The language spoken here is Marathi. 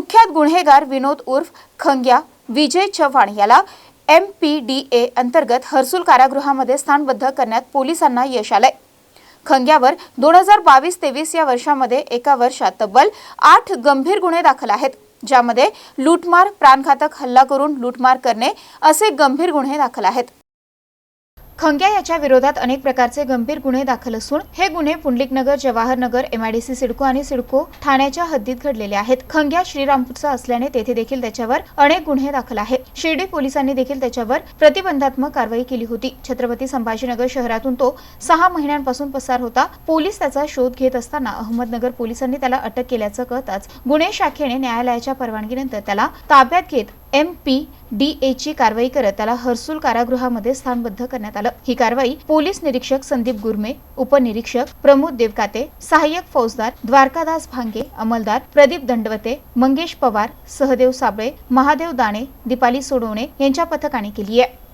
कुख्यात गुन्हेगार विनोद उर्फ खंग्या विजय चव्हाण याला एम पी डी ए अंतर्गत हर्सुल कारागृहामध्ये स्थानबद्ध करण्यात पोलिसांना यश आलंय. खंग्यावर दोन हजार बावीस तेवीस या वर्षामध्ये एका वर्षात तब्बल आठ गंभीर गुन्हे दाखल आहेत ज्यामध्ये लूटमार प्राणघातक हल्ला करून लूटमार करणे असे गंभीर गुन्हे दाखल आहेत. खंग्या याच्या विरोधात अनेक प्रकारचे गंभीर गुन्हे दाखल असून हे गुन्हे पुंडलिकनगर जवाहरनगर एमआयडीसी सिडको आणि सिडको ठाण्याच्या हद्दीत घडलेले आहेत. खंग्या श्रीरामपूरचा असल्याने तेथे देखील त्याच्यावर अनेक गुन्हे दाखल आहेत. शिर्डी पोलिसांनी देखील त्याच्यावर प्रतिबंधात्मक कारवाई केली होती. छत्रपती संभाजीनगर शहरातून तो सहा महिन्यांपासून पसार होता. पोलीस त्याचा शोध घेत असताना अहमदनगर पोलिसांनी त्याला अटक केल्याचं कळताच गुन्हे शाखेने न्यायालयाच्या परवानगीनंतर त्याला ताब्यात घेत एम पी डी ए ची कारवाई करत त्याला हर्सुल कारागृहामध्ये स्थानबद्ध करण्यात आलं. ही कारवाई पोलीस निरीक्षक संदीप गुरमे उपनिरीक्षक प्रमोद देवकाते सहाय्यक फौजदार द्वारकादास भांगे अंमलदार प्रदीप दंडवते मंगेश पवार सहदेव साबळे महादेव दाणे दीपाली सोडवणे यांच्या पथकाने केली आहे.